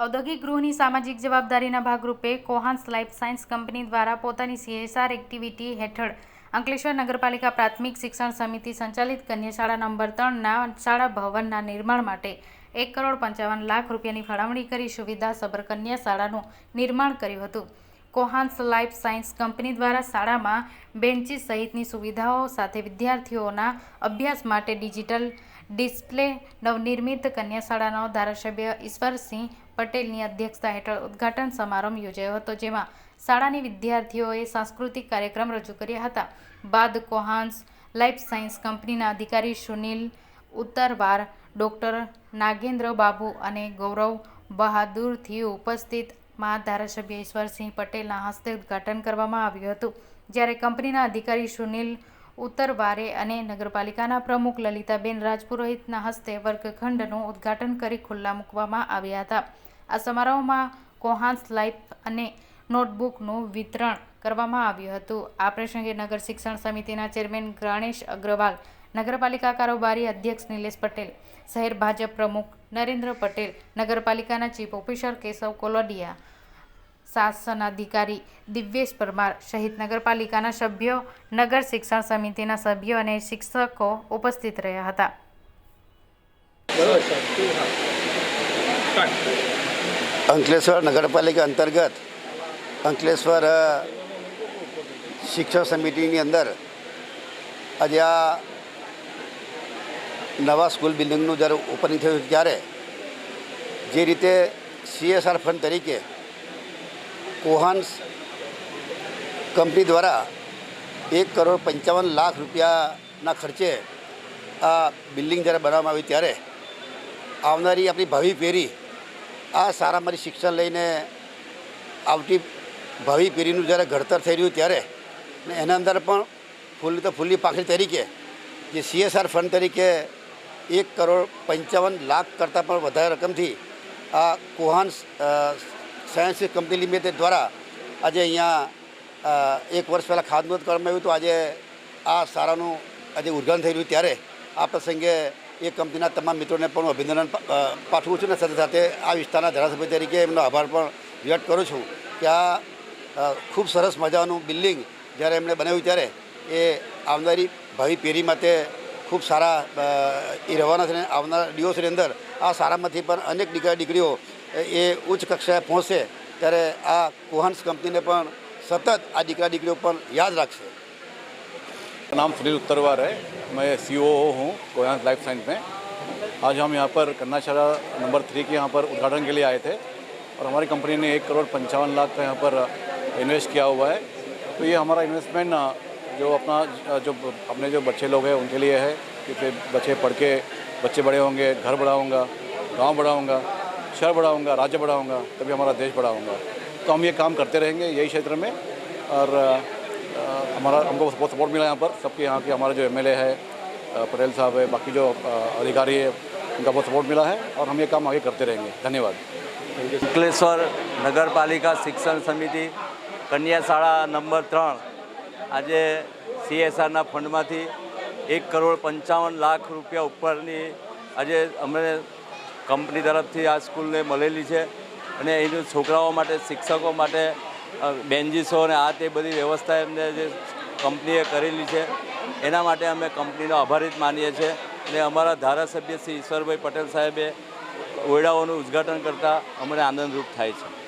ઔદ્યોગિક ગૃહની સામાજિક જવાબદારીના ભાગરૂપે કોહાન્સ લાઈફ સાયન્સ કંપની દ્વારા પોતાની સીએસઆર એક્ટિવિટી હેઠળ અંકલેશ્વર નગરપાલિકા પ્રાથમિક શિક્ષણ સમિતિ સંચાલિત કન્યા શાળા નંબર ત્રણના શાળા ભવનના નિર્માણ માટે એક કરોડ પંચાવન લાખ રૂપિયાની ફાળવણી કરી સુવિધા સબર કન્યા શાળાનું નિર્માણ કર્યું હતું. કોહાન્સ લાઈફ સાયન્સ કંપની દ્વારા શાળામાં બેન્ચીસ સહિતની સુવિધાઓ સાથે વિદ્યાર્થીઓના અભ્યાસ માટે ડિજિટલ ડિસ્પ્લે નવનિર્મિત કન્યા શાળાનો ધારાસભ્ય ઈશ્વરસિંહ પટેલની અધ્યક્ષતા હેઠળ ઉદ્ઘાટન સમારંભ યોજાયો હતો, જેમાં શાળાની વિદ્યાર્થીઓએ સાંસ્કૃતિક કાર્યક્રમ રજૂ કર્યા હતા. બાદ કોહાન્સ લાઈફ સાયન્સ કંપનીના અધિકારી સુનિલ ઉત્તરવાર ડૉક્ટર નાગેન્દ્ર બાબુ અને ગૌરવ બહાદુરથી ઉપસ્થિતમાં ધારાસભ્ય ઈશ્વરસિંહ પટેલના હસ્તે ઉદ્ઘાટન કરવામાં આવ્યું હતું. જ્યારે કંપનીના અધિકારી સુનિલ ઉત્તરવારે અને નગરપાલિકાના પ્રમુખ લલિતાબેન રાજપુરોહિતના હસ્તે વર્ગખંડનું ઉદ્ઘાટન કરી ખુલ્લા મૂકવામાં આવ્યા હતા. આ સમારોહમાં કોહાન્સ લાઇફ અને નોટબુકનું વિતરણ કરવામાં આવ્યું હતું. આ પ્રસંગે નગર શિક્ષણ સમિતિના ચેરમેન ગણેશ અગ્રવાલ, નગરપાલિકા કારોબારી અધ્યક્ષ નિલેશ પટેલ, શહેર ભાજપ પ્રમુખ નરેન્દ્ર પટેલ, નગરપાલિકાના ચીફ ઓફિસર કેશવ કોલોડિયા શાસનાધિકારી દિવ્યેશ પરમાર સહિત નગરપાલિકાના સભ્યો, નગર શિક્ષણ સમિતિના સભ્યો અને શિક્ષકો ઉપસ્થિત રહ્યા હતા. અંકલેશ્વર નગરપાલિકા અંતર્ગત અંકલેશ્વર શિક્ષણ સમિતિની અંદર આજે આ નવા સ્કૂલ બિલ્ડિંગનું જ્યારે ઓપનિંગ થયું ત્યારે જે રીતે સીએસઆર ફંડ તરીકે કોહાન્સ કંપની દ્વારા એક કરોડ પંચાવન લાખ રૂપિયાના ખર્ચે આ બિલ્ડિંગ જ્યારે બનાવવામાં આવી ત્યારે આવનારી આપણી ભાવિ પેઢી આ સારામારી શિક્ષણ લઈને આવતી ભાવિ પેઢીનું જ્યારે ઘડતર થઈ રહ્યું ત્યારે એના અંદર પણ ફૂલી તો ફૂલી પાખરી તરીકે જે સીએસઆર ફંડ તરીકે એક કરોડ પંચાવન લાખ કરતાં પણ વધારે રકમથી આ કોહાન્સ સાયન્સ કંપની લિમિટેડ દ્વારા આજે અહીંયા એક વર્ષ પહેલાં ખાતમુહૂર્ત કરવામાં આવ્યું હતું. આજે આ શાળાનું આજે ઉદ્ઘાટન થઈ રહ્યું ત્યારે આ પ્રસંગે એ કંપનીના તમામ મિત્રોને પણ અભિનંદન પાઠવું છું ને સાથે સાથે આ વિસ્તારના ધારાસભ્ય તરીકે એમનો આભાર પણ વ્યક્ત કરું છું કે આ ખૂબ સરસ મજાનું બિલ્ડિંગ જ્યારે એમણે બનાવ્યું ત્યારે એ આવનારી ભાવિ પેઢી માટે ખૂબ સારા એ રહેવાના છે અને આવનારા દિવસોની અંદર આ શાળામાંથી પણ અનેક દીકરા દીકરીઓ એ- એ ઉચ્ચ કક્ષાએ પહોંચશે ત્યારે આ કોહાન્સ કંપનીને પણ સતત આ દીકરા દીકરીઓ પણ યાદ રાખશે मेरा नाम सुनील उत्तरवार है मैं सी हूँ कोयांस लाइफ साइंस में आज हम यहाँ पर कन्नाशाला नंबर थ्री के यहाँ पर उद्घाटन के लिए आए थे और हमारी कंपनी ने एक करोड़ पंचावन लाख का यहाँ पर इन्वेस्ट किया हुआ है तो ये हमारा इन्वेस्टमेंट जो अपना जो अपने जो बच्चे लोग हैं उनके लिए है कि फिर बच्चे पढ़ के बच्चे बड़े होंगे घर बड़ा होगा गाँव बड़ा होगा शहर बड़ा होगा राज्य बड़ा होगा तभी हमारा देश बड़ा होगा तो हम ये काम करते रहेंगे यही क्षेत्र में और अ, हमारा हमको बहुत सपोर्ट मिला यहाँ पर सबके यहाँ के हमारे जो एम है अ, पटेल साहब है बाकी जो अ, अधिकारी है उनका बहुत सपोर्ट मिला है और हम ये काम आगे करते रहेंगे धन्यवाद અંકલેશ્વર નગરપાલિકા શિક્ષણ સમિતિ કન્યા શાળા નંબર ત્રણ આજે સીએસઆરના ફંડમાંથી એક કરોડ પંચાવન લાખ રૂપિયા ઉપરની આજે અમને કંપની તરફથી આ સ્કૂલને મળેલી છે અને એનું છોકરાઓ માટે, શિક્ષકો માટે બેન્જીસો અને આ તે બધી વ્યવસ્થા એમને જે કંપનીએ કરેલી છે, એના માટે અમે કંપનીનો આભારિત માનીએ છીએ. અને અમારા ધારાસભ્ય શ્રી ઈશ્વરભાઈ પટેલ સાહેબે ઓરડાઓનું ઉદ્ઘાટન કરતાં અમને આનંદરૂપ થાય છે.